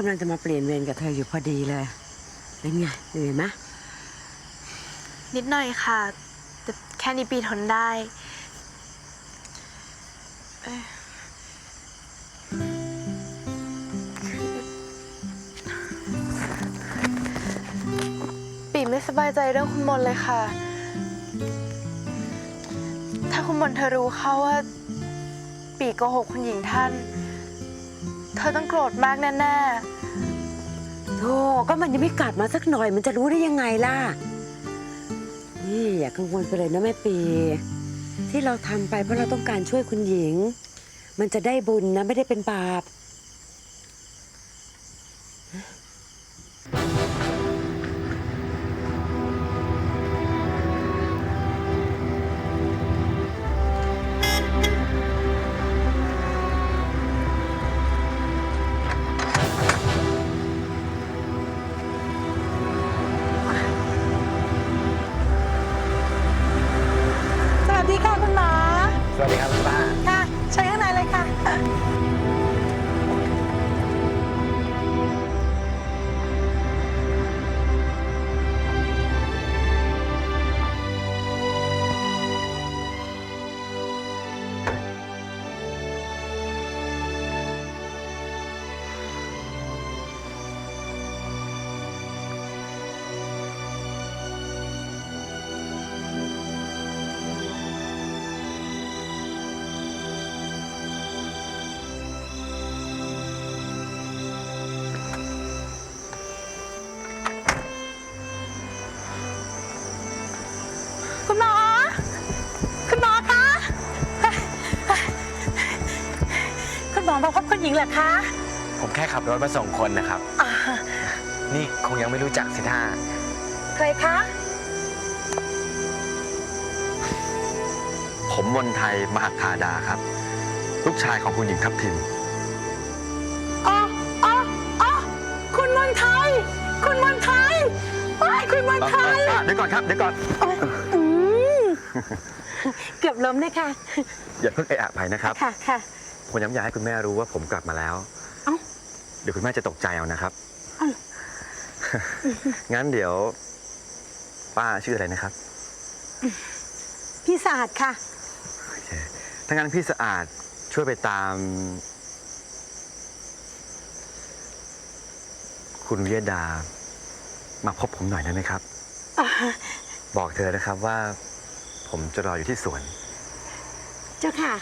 กำลังจะมาเปลี่ยนเวรกับเธออยู่พอดีเลย เป็นไงเหนื่อยไหมนิดหน่อยค่ะ แต่แค่นี้ปีทนได้เอ้ยปีไม่สบายใจเรื่องคุณมนต์เลยค่ะ ถ้าคุณมนต์เธอรู้เข้าว่า ปีโกหกคุณหญิงท่าน เธอต้องโกรธมากแน่โธ่ก็มันยังไม่กลับมาสักหน่อย มันจะรู้ได้ยังไงล่ะ นี่อย่ากังวลไปเลยนะแม่ปี ที่เราทำไปเพราะเราต้องการช่วยคุณหญิง มันจะได้บุญนะไม่ได้เป็นบาป Ha ha ha! มอมาพบคุณหญิงเหรอคะผมแค่ขับรถมาส่งคนนะครับ อ่านี่คงยังไม่รู้จักสิท่า ใครคะ ผมมนไทยมหาธาดาครับ ลูกชายของคุณหญิงทัพทิม อ๋ออ๋ออ๋อคุณมนไทย คุณมนไทยโอ้ยคุณมนไทยเดี๋ยวก่อนครับ เดี๋ยวก่อน โอ๊ยอืมเกือบล้มเลยค่ะ อย่าเพิ่งเอะอะไปนะครับ ค่ะค่ะ ผมย้ำอยากให้คุณแม่รู้ว่าผมกลับมาแล้ว เอ้า เดี๋ยวคุณแม่จะตกใจเอานะครับเอ้างั้นเดี๋ยว ป้าชื่ออะไรนะครับ พี่สะอาดค่ะ โอเคถ้างั้นพี่สะอาดช่วยไปตาม คุณวิยดา มาพบผมหน่อยได้ไหมครับ บอกเธอนะครับว่า ผมจะรออยู่ที่สวน เจ้าค่ะ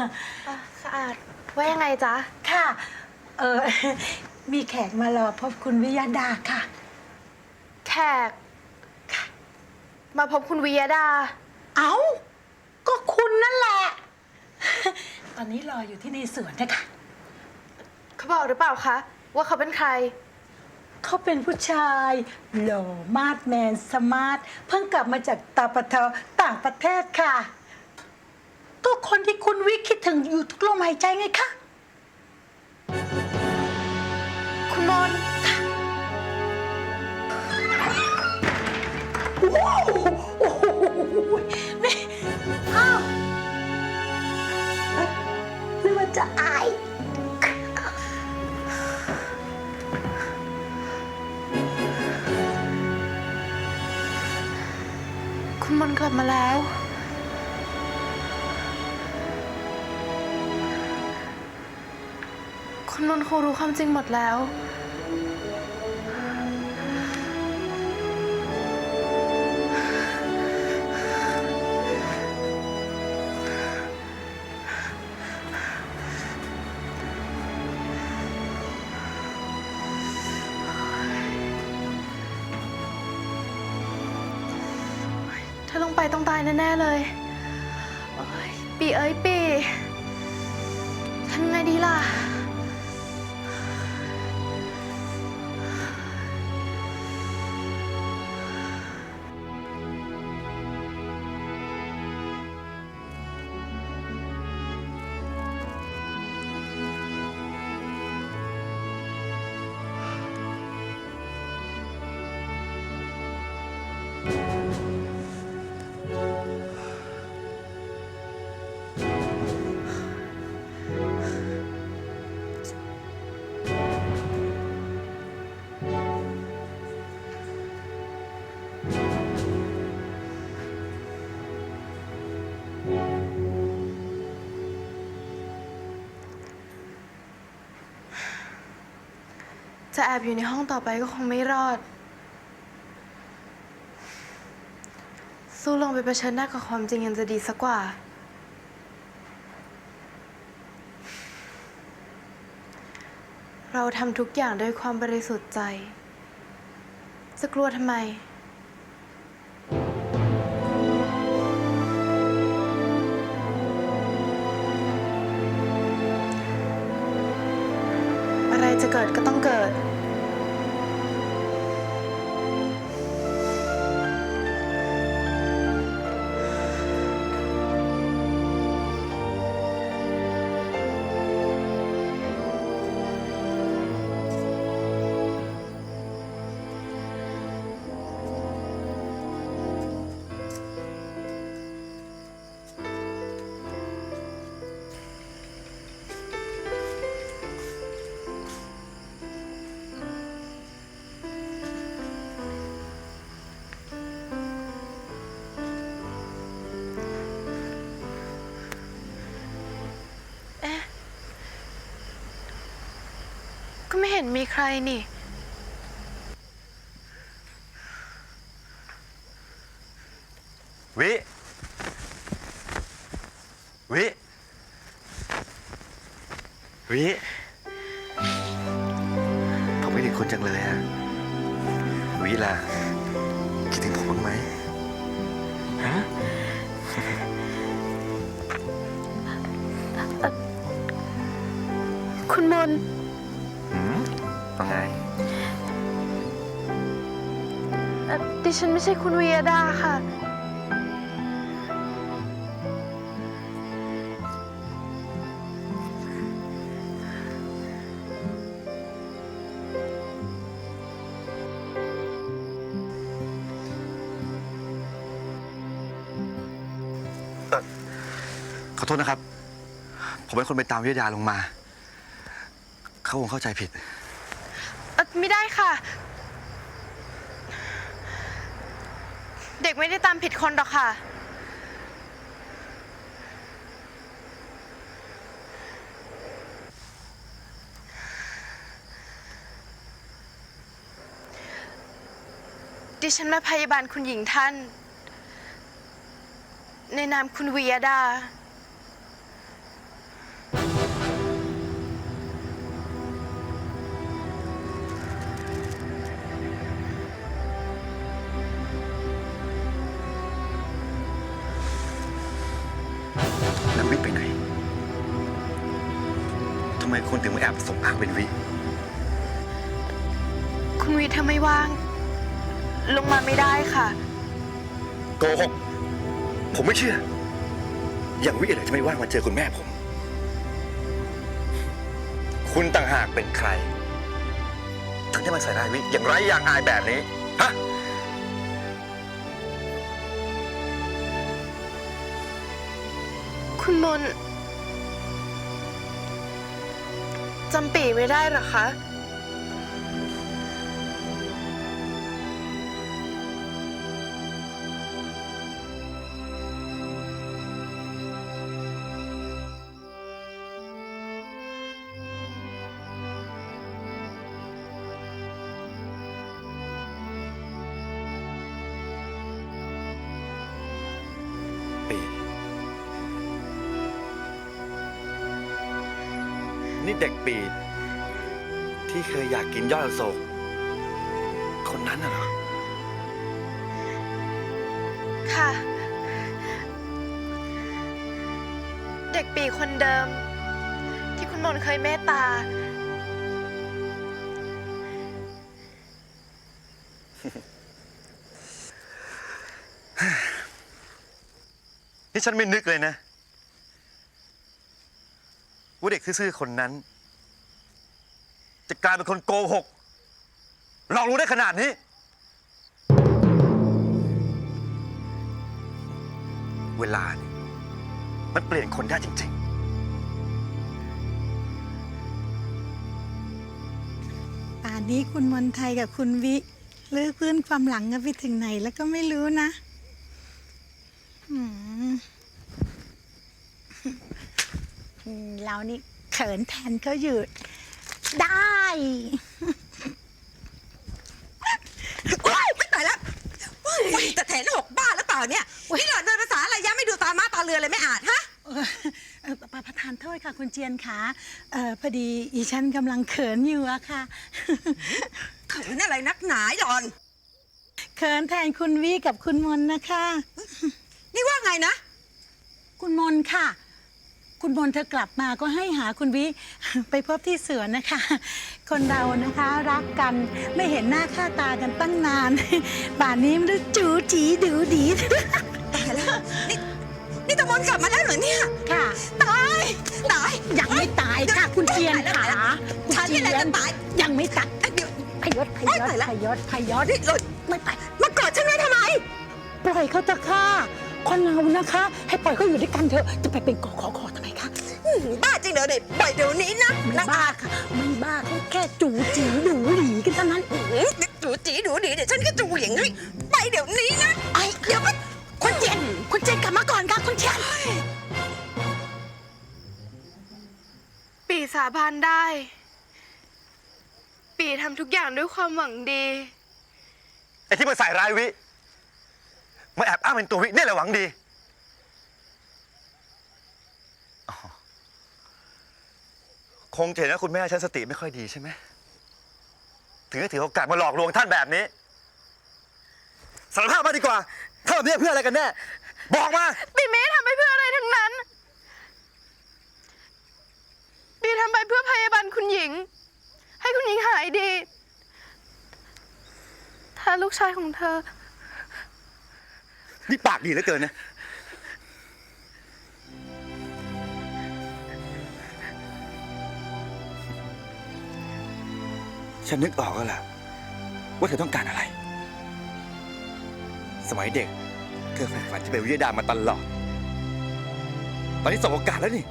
ๆสะอาดว่ายังไงจ๊ะ ค่ะ เออ มีแขกมารอพบคุณวิยดาค่ะ แขก มาพบคุณวิยดา เอ้า ก็คุณนั่นแหละ ตอนนี้รออยู่ที่ในสวนนะคะเขาบอกหรือเปล่าคะ ว่าเขาเป็นใคร เขาเป็นผู้ชายหล่อมาดแมนสมาร์ท เพิ่งกลับมาจากตาปะเทอต่างประเทศค่ะ ก็คนที่คุณวิคิดถึงอยู่ทุกลมหายใจไงคะ คุณมนต์ว้าว คุณมนต์คงรู้ความจริงหมดแล้ว ถ้าลงไปต้องตายแน่ ๆ เลย จะแอบอยู่ในห้องต่อไปก็คงไม่รอด สู้ลงไปเผชิญหน้ากับความจริงยังจะดีสักกว่า เราทำทุกอย่างด้วยความบริสุทธิ์ใจ จะกลัวทำไม ห็นมีใครนี่ วิ วิ วิผมไม่ถึงคุณจังเลยอะวิล่ะคิดถึงผมบ้างไหมฮะคุณมนหืมว่า ไง เอ่อดิฉันไม่ใช่คุณวียดาค่ะ ขอโทษนะครับ ผมเป็นคนไปตามวิทยาลงมา เขาคงเข้าใจผิดเอ่อ ไม่ได้ค่ะ เด็กไม่ได้ตามผิดคนหรอกค่ะ ดิฉันมาพยาบาลคุณหญิงท่าน ในนามคุณวียดา คุณวีถ้าไม่ว่าง ลงมาไม่ได้ค่ะ โกหกผมไม่เชื่อ อย่างวิเลยจะไม่ว่างมาเจอคุณแม่ผม คุณต่างหากเป็นใคร ถึงได้มาใส่ร้ายวิอย่างไรอย่างอายแบบนี้ ฮะ คุณมนจำปีไม่ได้เหรอคะ เด็กปีที่เคยอยากกินยอดอโศก คนนั้นน่ะเหรอ ค่ะ เด็กปีคนเดิม ที่คุณมนเคยเมตตา นี่ฉันไม่นึกเลยนะ ว่าเด็กซื่อๆคนนั้น จะกลายเป็นคนโกหกหลอกรู้ได้ขนาดนี้ เวลานี่มันเปลี่ยนคนได้จริงป่านนี้คุณมนไทยกับคุณวิเลือกพื้นความหลังกันไปถึงไหนแล้วก็ไม่รู้นะ อืม เรานี่เขินแทนเขาอยู่ได้ โอ๊ไม่ตายแล้วโอ๊ยแต่แถนหกบ้านหรือเปล่าเนี่ย นี่หลอนเดินภาษาอะไรยังไม่ดูตามาตาเรือเลยไม่อาจฮะปอ่ประธานโทษค่ะคุณเจียนค่ะเออพอดีอีฉันกำลังเขินอยู่อะค่ะ เขินอะไรนักหนาหล่อน เขินแทนคุณวีกับคุณมนนะคะ นี่ว่าไงนะ คุณมนค่ะ คุณมนเธอกลับมาก็ให้หาคุณวิ ไปพบที่สวนนะคะ คนเรานะคะรักกันไม่เห็นหน้าค่าตากันตั้งนาน ป่านนี้มันดูจูจีดูดีตายแล้วนี่นี่ตะมนกลับมาแล้วเหรอเนี่ยค่ะ ตายตายยังไม่ตายค่ะคุณเจียนขาคุณฉันนี่แหละจะตายยังไม่ตายเอ้ยเดี๋ยวพยศพโอ๊ยยศตายละพยศพยศนี่หล่อนไม่ตายมากอดฉันไว้ทำไม ปล่อยเขาเถอะค่ะคนเรานะคะ ให้ปล่อยเขาอยู่ด้วยกันเถอะจะไปเป็นกอขอขอทำไมคะอื้อหือ บ้าจริงเดี๋ยวเด็กปล่อยเดี๋ยวนี้นะไม่นางบ้าอาจค่ะไม่บ้าเขาแค่จูจีหนูหลีกันเท่านั้น อื้อหือดูจีดูดีเดี๋ยวฉันก็จูเหลียงให้ไปเดี๋ยวนี้นะไอ้เดี๋ยวมันคุณเจนคุณเจนกลับมาก่อนค่ะคุณเจนปีสาบานได้ ปีทำทุกอย่างด้วยความหวังดี ไอ้ที่มาใส่ร้ายวิมาแอบอ้างเป็นตัววิเนี่ยแหละหวังดีอ๋อ คงจะเห็นว่าคุณแม่ฉันสติไม่ค่อยดีใช่ไหม ถึงได้ถือโอกาสมาหลอกลวงท่านแบบนี้ สารภาพมาดีกว่าถ้าแบบนี้เพื่ออะไรกันแน่ บอกมาปีไม่ได้ทำไปเพื่ออะไรทั้งนั้นปีทำไปเพื่อพยาบาลคุณหญิง ให้คุณหญิงหายดี ถ้าลูกชายของเธอ นี่ปากดีเหลือเกินนะ ฉันนึกออกแล้วล่ะ ว่าเธอต้องการอะไร สมัยเด็ก เธอใฝ่ฝันจะเป็นวิทยาดามาตลอด ตอนนี้สบโอกาสแล้วนี่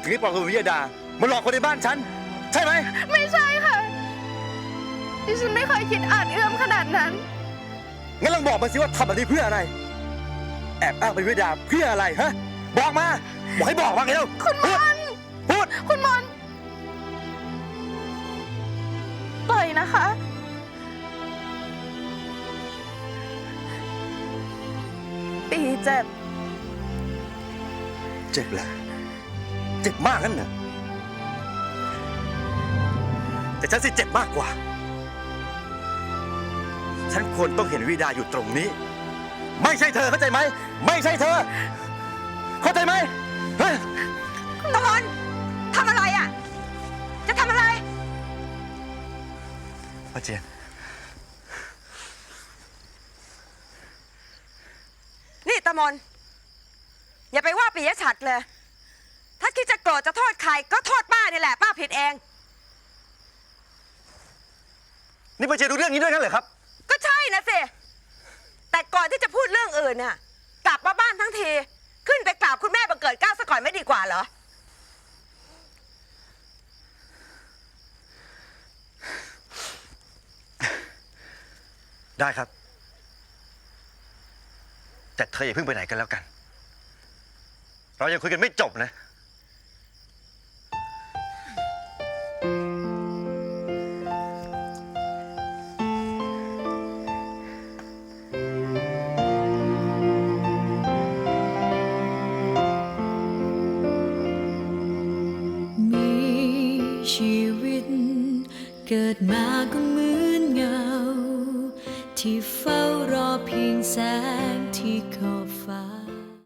ถึงได้ปลอมตัวเป็นวิทยาดามาหลอกคนในบ้านฉัน ใช่ไหม ไม่ใช่ค่ะ ดิฉันไม่เคยคิดอาจเอื้อมขนาดนั้น งั้นลองบอกมาสิว่าทำแบบนี้เพื่ออะไร แอบอ้างเป็นวิทยาเพื่ออะไรฮะ บอกมา บอกให้บอกมาไงเล่าคุณมนพูด คุณมนปล่อย นะคะ ปีเจ็บ เจ็บเหรอเจ็บมากนั่นเหรอแต่ฉันสิเจ็บมากกว่า ฉันควรต้องเห็นวิดาอยู่ตรงนี้ ไม่ใช่เธอเข้าใจไหม ไม่ใช่เธอ เข้าใจไหมฮะ เจียน นี่ตะมน อย่าไปว่าปิยชัดเลย ถ้าคิดจะโกรธจะโทษใคร ก็โทษป้านี่แหละป้าผิดเอง นี่ป้าเจียนรู้เรื่องนี้ด้วยกันเหรอครับ ก็ใช่นะสิ แต่ก่อนที่จะพูดเรื่องอื่นน่ะ กลับมาบ้านทั้งที ขึ้นไปกราบคุณแม่บังเกิดเกล้าซะก่อนไม่ดีกว่าเหรอ ได้ครับ แต่เธออย่าเพิ่งไปไหนกันแล้วกัน เรายังคุยกันไม่จบนะ